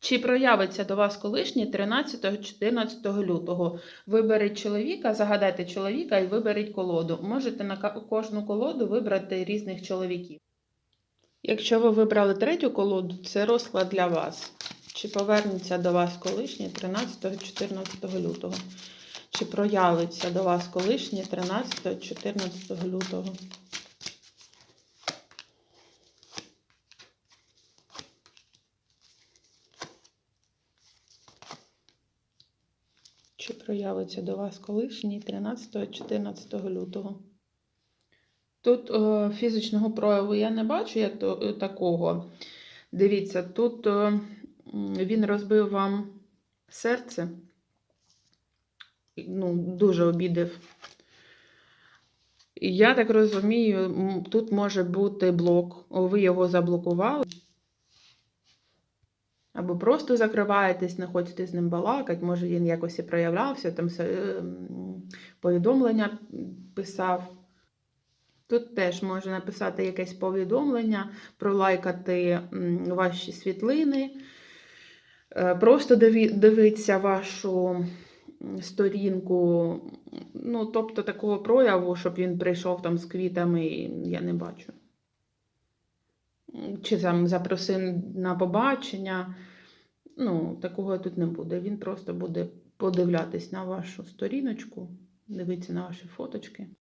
Чи проявиться до вас колишній 13-14 лютого? Виберіть чоловіка, загадайте чоловіка і виберіть колоду. Можете на кожну колоду вибрати різних чоловіків. Якщо ви вибрали третю колоду, це розклад для вас. Чи повернеться до вас колишній 13-14 лютого? Чи проявиться до вас колишній 13-14 лютого? Чи проявиться до вас колишній 13-14 лютого? Тут е, фізичного прояву я не бачу як то, е, такого. Дивіться, тут е, м, він розбив вам серце, ну, дуже обідав. І Я так розумію, тут може бути блок, ви його заблокували. Або просто закриваєтесь, не хочете з ним балакати, може він якось і проявлявся, там ем, повідомлення писав. Тут теж може написати якесь повідомлення, пролайкати ваші світлини, е, просто дивитися вашу сторінку. Ну, тобто такого прояву, щоб він прийшов там з квітами, я не бачу. Чи там запросив на побачення. Ну, такого тут не буде. Він просто буде подивлятись на вашу сторіночку, дивитися на ваші фоточки.